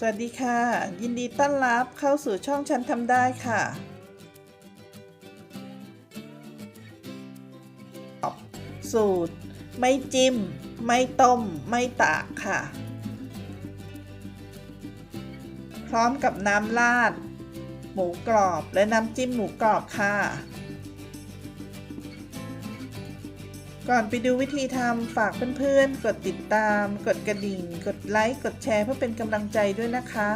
สวัสดีค่ะ ยินดีต้อนรับเข้าสู่ช่องฉันทำได้ค่ะ สูตร ไม่จิ้ม ไม่ต้ม ไม่ตากค่ะ พร้อมกับน้ำราด หมูกรอบและน้ำจิ้มหมูกรอบค่ะ ก่อนไปดูวิธีทำฝากเพื่อนๆ กดติดตาม กดกระดิ่ง กดไลค์ กดแชร์เพื่อเป็นกำลังใจด้วยนะคะ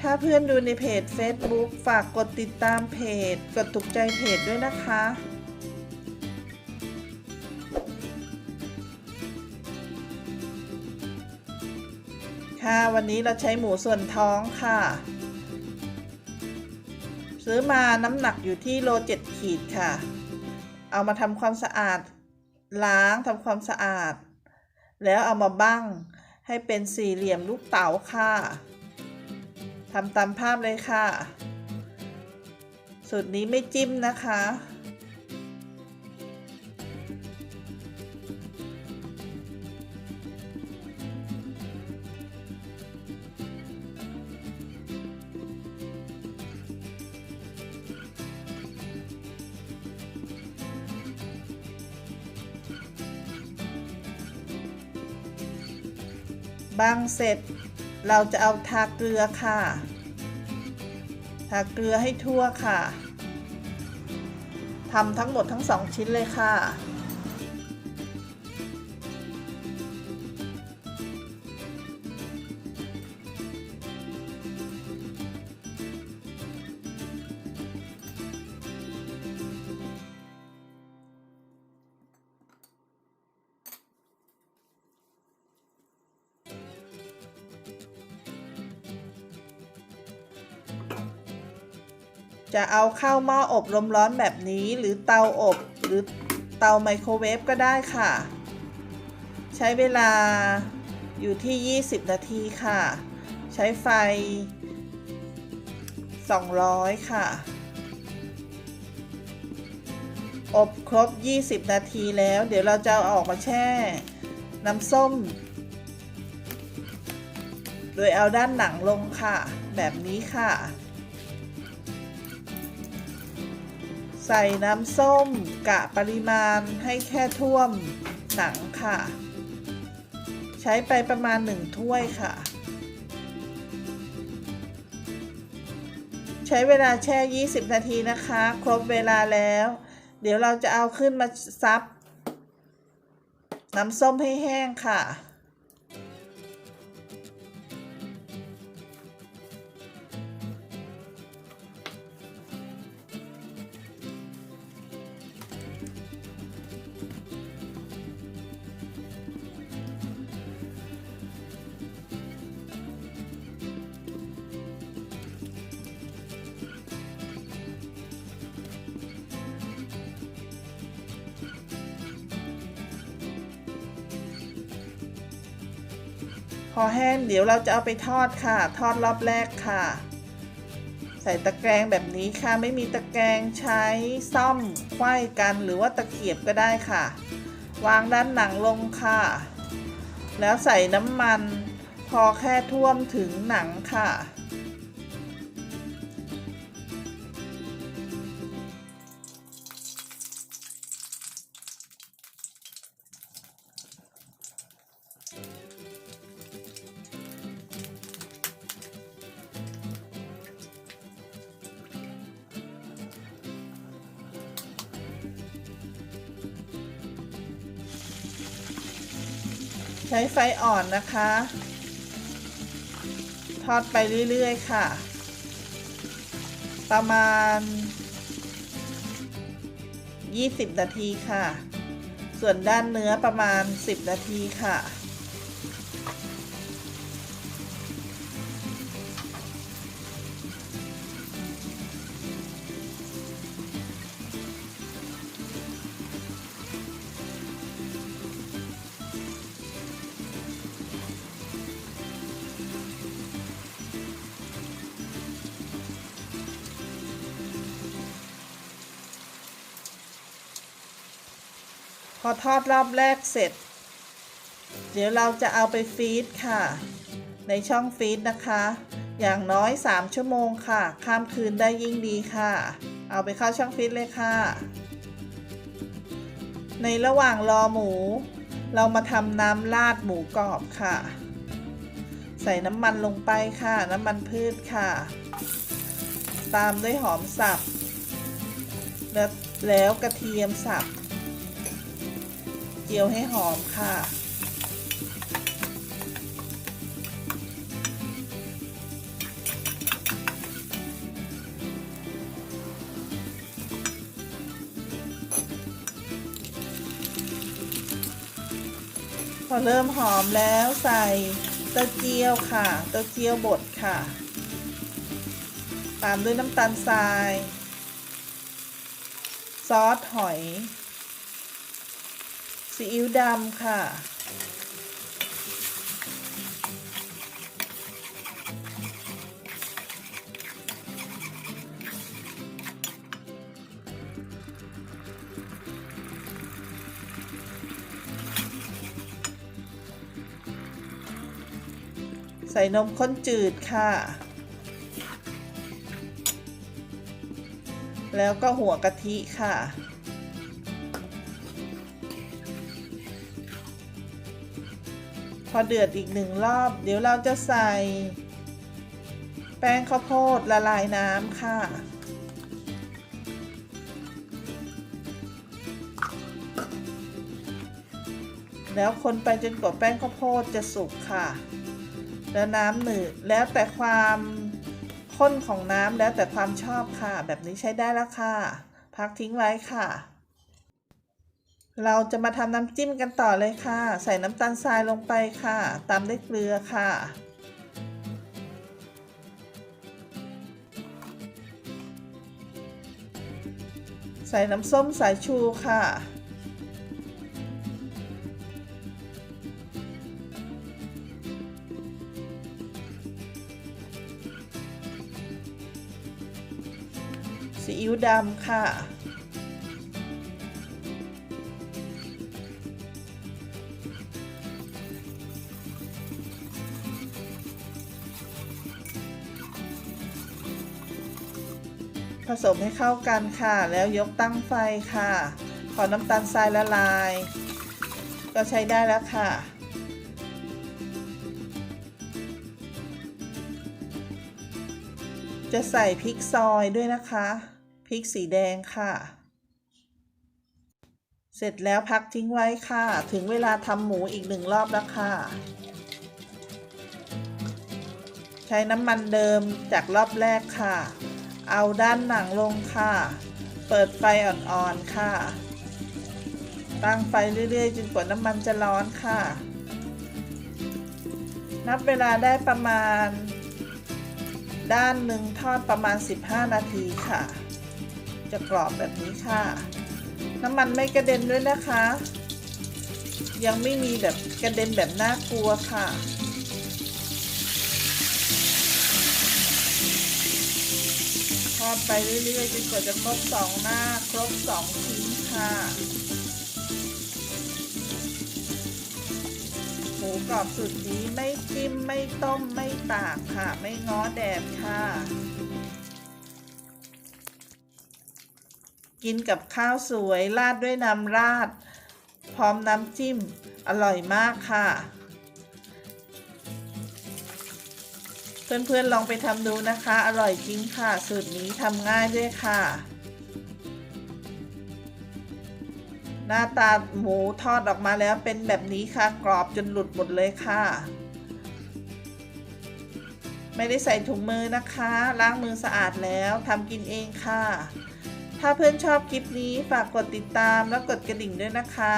ถ้าเพื่อนดูในเพจ Facebook ฝากกดติดตามเพจ กดถูกใจเพจด้วยนะคะ ค่ะวันนี้เราใช้หมูส่วนท้องค่ะ ซื้อมาน้ำหนักอยู่ที่โลเจ็ดขีดค่ะ เอามาทำความสะอาด ล้างทำความสะอาด แล้วเอามาบั้งให้เป็นสี่เหลี่ยมลูกเต๋าค่ะทำตามภาพเลยค่ะ สูตรนี้ไม่จิ้มนะคะ บางเสร็จเราจะเอาทาเกลือค่ะ ทาเกลือให้ทั่วค่ะทำทั้งหมดทั้งสองชิ้นเลยค่ะ จะเอาเข้าหม้ออบลมร้อนแบบนี้หรือเตาอบหรือเตาไมโครเวฟก็ได้ค่ะ ใช้เวลาอยู่ที่ 20 นาทีค่ะ ใช้ไฟ 200 ค่ะ อบครบ 20 นาทีแล้ว เดี๋ยวเราจะเอาออกมาแช่ น้ำส้ม โดยเอาด้านหนังลงค่ะ แบบนี้ค่ะ ใส่น้ำส้มกะปริมาณให้แค่ท่วมหนังค่ะ ใช้ไปประมาณ 1 ถ้วยค่ะ ใช้เวลาแช่ 20 นาทีนะคะ ครบเวลาแล้ว เดี๋ยวเราจะเอาขึ้นมาซับ น้ำส้มให้แห้งค่ะ พอแห้งเดี๋ยวเราจะเอาไปทอดค่ะ ทอดรอบแรกค่ะ ใส่ตะแกรงแบบนี้ค่ะ ไม่มีตะแกรงใช้ซ่อมไขว้กันหรือว่าตะเกียบก็ได้ค่ะ วางด้านหนังลงค่ะ แล้วใส่น้ำมัน พอแค่ท่วมถึงหนังค่ะ ใช้ไฟอ่อนนะคะ ทอดไปเรื่อยๆค่ะ ประมาณ 20 นาทีค่ะ ส่วนด้านเนื้อประมาณ 10 นาทีค่ะ อทอดรอบแรกเสร็จ เดี๋ยวเราจะเอาไปฟรีซค่ะ ในช่องฟรีซนะคะ อย่างน้อย 3 ชั่วโมงค่ะ ข้ามคืนได้ยิ่งดีค่ะ เอาไปเข้าช่องฟรีซเลยค่ะ ในระหว่างรอหมู เรามาทำน้ำราดหมูกรอบค่ะ ใส่น้ำมันลงไปค่ะ น้ำมันพืชค่ะ ตามด้วยหอมสับ แล้วกระเทียมสับ เจียวให้หอมค่ะ พอเริ่มหอมแล้วใส่เต้าเจี้ยวค่ะเต้าเจี้ยวบดค่ะ ตามด้วยน้ำตาลทราย ซอสหอย ซีอิ๊วดำค่ะ ใส่นมข้นจืดค่ะ แล้วก็หัวกะทิค่ะ อเดือดอีกหนึ่งรอบ เดี๋ยวเราจะใส่ แป้งข้าวโพดละลายน้ำค่ะ แล้วคนไปจนกว่าแป้งข้าวโพดจะสุกค่ะ แล้วน้ำหนืดแล้วแต่ความข้นของน้ำแล้วแต่ความชอบค่ะ แบบนี้ใช้ได้แล้วค่ะ พักทิ้งไว้ค่ะ เราจะมาทำน้ำจิ้มกันต่อเลยค่ะ ใส่น้ำตาลทรายลงไปค่ะ ตามด้วยเกลือค่ะ ใส่น้ำส้มสายชูค่ะ ซีอิ๊วดำค่ะ ผสมให้เข้ากันค่ะ แล้วยกตั้งไฟค่ะพอน้ำตาลทรายละลาย ก็ใช้ได้แล้วค่ะ จะใส่พริกซอยด้วยนะคะพริกสีแดงค่ะ เสร็จแล้วพักทิ้งไว้ค่ะ ถึงเวลาทำหมูอีกหนึ่งรอบแล้วค่ะ ใช้น้ำมันเดิมจากรอบแรกค่ะ เอาด้านหนังลงค่ะ เปิดไฟอ่อนๆค่ะ ตั้งไฟเรื่อยๆจนกว่าน้ำมันจะร้อนค่ะ นับเวลาได้ประมาณ ด้านหนึ่งทอดประมาณ 15 นาทีค่ะ จะกรอบแบบนี้ค่ะ น้ำมันไม่กระเด็นด้วยนะคะ ยังไม่มีแบบกระเด็นแบบน่ากลัวค่ะ อดไปเรื่อยๆจนกว่าจะครบสองหน้าครบสองชิ้นค่ะหมูกรอบสุดนี้ไม่จิ้มไม่ต้มไม่ตากค่ะ ไม่ง้อแดดค่ะ กินกับข้าวสวยราดด้วยน้ำราด พร้อมน้ำจิ้ม อร่อยมากค่ะ เพื่อนๆลองไปทำดูนะคะ อร่อยจริงค่ะ สูตรนี้ทำง่ายด้วยค่ะ หน้าตาหมูทอดออกมาแล้วเป็นแบบนี้ค่ะ กรอบจนหลุดหมดเลยค่ะ ไม่ได้ใส่ถุงมือนะคะ ล้างมือสะอาดแล้วทำกินเองค่ะ ถ้าเพื่อนชอบคลิปนี้ฝากกดติดตามและกดกระดิ่งด้วยนะคะ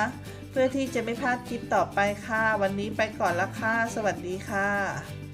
เพื่อที่จะไม่พลาดคลิปต่อไปค่ะ วันนี้ไปก่อนล้วค่ะ สวัสดีค่ะ